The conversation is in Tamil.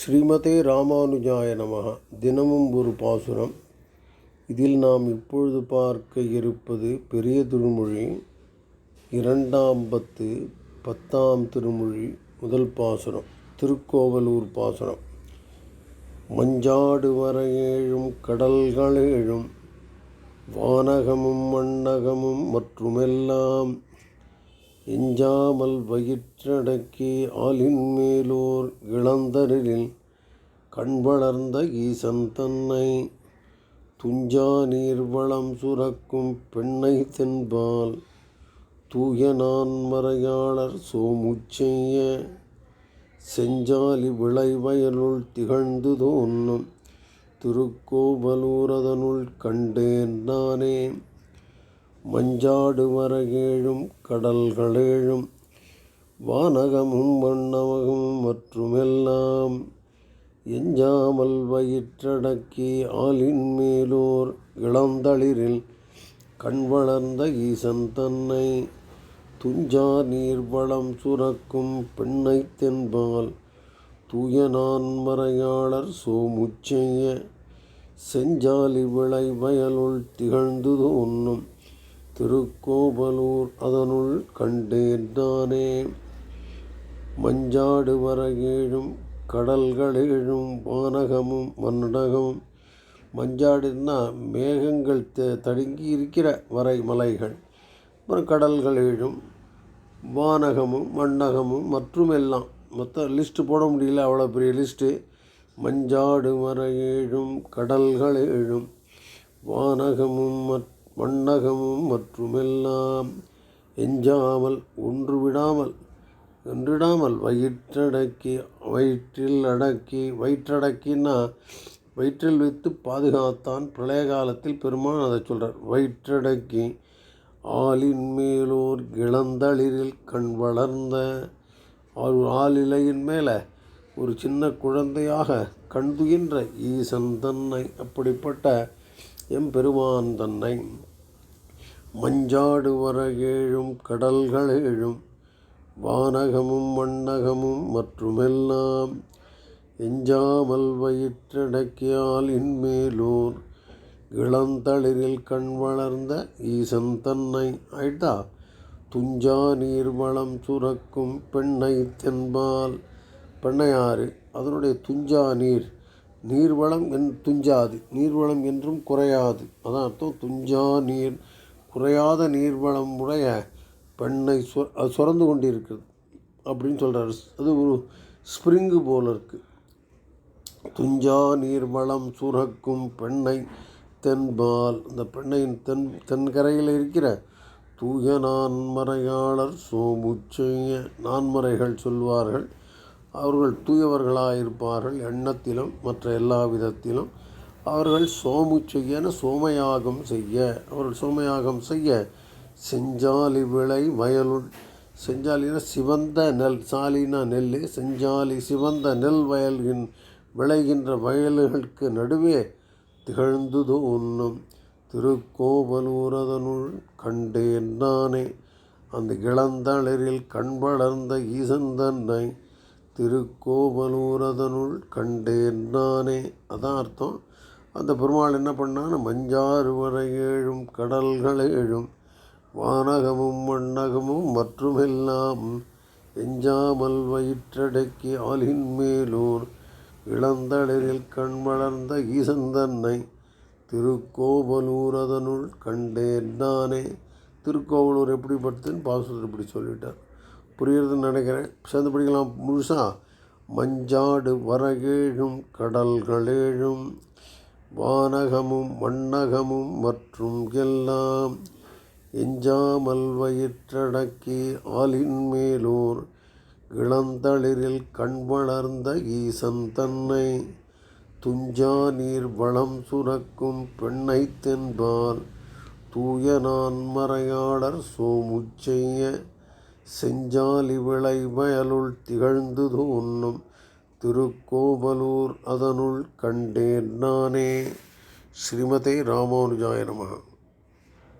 ஸ்ரீமதே ராமானுஜாய நமக தினமும் ஒரு பாசுரம். இதில் நாம் இப்பொழுது பார்க்க இருப்பது பெரிய திருமொழி இரண்டாம் பத்து பத்தாம் திருமொழி முதல் பாசுரம் திருக்கோவலூர் பாசுரம். மஞ்சாடு வர ஏழும் கடல்களேழும் வானகமும் மண்ணகமும் மற்றுமெல்லாம் எஞ்சாமல் வயிற்றடக்கி ஆலின் மேலோர் இளந்தரில் கண் வளர்ந்த ஈசன் தன்னை துஞ்சா நீர்வளம் சுரக்கும் பெண்ணை தென்பால் தூய நான் மறையாளர் சோமுச்செய்ய செஞ்சாலி விளைவயலுள் திகழ்ந்து தோன்னும் திருக்கோவலூரதனுள் கண்டேன் நானே. மஞ்சாடு மரகேழும் கடல்களேழும் வானகமும் வண்ணமகும் மற்றுமெல்லாம் எஞ்சாமல் வயிற்றடக்கி ஆலின் மேலோர் இளந்தளிரில் கண் வளர்ந்த ஈசன் தன்னை துஞ்சா நீர்வளம் சுரக்கும் பெண்ணை தென்பால் தூய நான் மறையாளர் சோமுச்செய்ய செஞ்சாலி விளை வயலுள் திகழ்ந்து தோன்னும் திருக்கோவலூர் அதனுள் கண்டேன் நானே. மஞ்சாடு வரகேழும் கடல்களேழும் வானகமும் மன்னடகமும் மஞ்சாடுன்னா மேகங்கள் த தடுங்கி இருக்கிற வரை மலைகள். அப்புறம் கடல்கள் எழும் வானகமும் மண்ணகமும் மற்றும் எல்லாம் மொத்தம் லிஸ்ட்டு போட முடியல அவ்வளோ பெரிய லிஸ்ட்டு. மஞ்சாடு மர ஏழும் கடல்கள் ஏழும் வானகமும் மற்ற மண்ணகமும் மற்றுமெல்லாம் எஞ்சாமல் ஒன்று விடாமல் வயிற்றடக்கி வயிற்றில் அடக்கி வயிற்றடக்கின்னா வயிற்றில் வைத்து பாதுகாத்தான் பிரளய காலத்தில் பெருமான் அதை சொல்கிறார் வயிற்றடக்கி ஆளின் மேலோர் இளந்தளிரில் கண் வளர்ந்த ஆளிலையின் மேலே ஒரு சின்ன குழந்தையாக கண்துகின்ற ஈசன் தன்னை அப்படிப்பட்ட எம்பெருமான் தன்னை மஞ்சாடு வரகேழும் கடல்களேழும் வானகமும் மண்ணகமும் மற்றுமெல்லாம் எஞ்சாமல் வயிற்றடக்கியால் இன்மேலூர் இளந்தளிரில் கண் வளர்ந்த ஈசன் தன்னை ஆயிட்டா துஞ்சா நீர் வளம் சுரக்கும் பெண்ணை தென்பால். பெண்ணையாறு அதனுடைய துஞ்சா நீர் நீர்வளம் என் துஞ்சாது நீர்வளம் என்றும் குறையாது. அதான் அர்த்தம் துஞ்சா நீர் குறையாத நீர்வளம் உடைய பெண்ணை சொ அது சுரந்து கொண்டிருக்கிறது அப்படின்னு சொல்கிறாரு அது ஒரு ஸ்ப்ரிங்கு போல் இருக்குது துஞ்சா நீர்வளம் சுரக்கும் பெண்ணை தென்பால் அந்த பெண்ணையின் தென் தென்கரையில் இருக்கிற தூய நான்மறையாளர் சோமுச்சைய நான்மறைகள் சொல்வார்கள். அவர்கள் தூயவர்களாக இருப்பார்கள் எண்ணத்திலும் மற்ற எல்லா விதத்திலும் அவர்கள் சோமு செய்யன சோமயாகம் செய்ய. அவர்கள் சோமயாகம் செய்ய செஞ்சாலி விளை வயலுள் செஞ்சாலினா சிவந்த நெல் சாலினா நெல் செஞ்சாலி சிவந்த நெல் வயல்கின் விளைகின்ற வயல்களுக்கு நடுவே திகழ்ந்துது உண்ணும். திருக்கோவலூரதனுள் கண்டேன் நானே அந்த இளந்தளிரில் கண் வளர்ந்த ஈசன் தன்னை. திருக்கோவலூரதனுள் கண்டேன் நானே அதான் அர்த்தம் அந்த பெருமாள் என்ன பண்ணான்னு மஞ்சாறு வரை ஏழும் கடல்கள் ஏழும் வானகமும் மண்ணகமும் மற்றுமெல்லாம் எஞ்சாமல் வயிற்றடக்கி ஆலின் மேலூர் இளந்தளிரில் கண் வளர்ந்த ஈசந்தன்னை திருக்கோவலூர் திருக்கோவலூரதனுள் கண்டேன் நானே. திருக்கோவலூர் எப்படி படுத்துன்னு பாசுரர் இப்படி சொல்லிட்டார். புரியுறதுன்னு நினைக்கிறேன். சேர்ந்து படிக்கலாம். முழுசா மஞ்சாடு வரகேழும் கடல்களேழும் வானகமும் மண்ணகமும் மற்றும் எல்லாம் எஞ்சாமல் வயிற்றடக்கி ஆலின் மேலோர் இளந்தளிரில் கண் வளர்ந்த ஈசன் தன்னை துஞ்சா நீர் வளம் சுரக்கும் பெண்ணை தென்பால் தூய நான் மறையாளர் சோமுச்செய்ய செஞ்சாலி விளை வயலுள் திகழ்ந்து தோன்னும் திருக்கோவலூர் அதனுள் கண்டேன் நானே. ஸ்ரீமதே ராமானுஜாய நமகா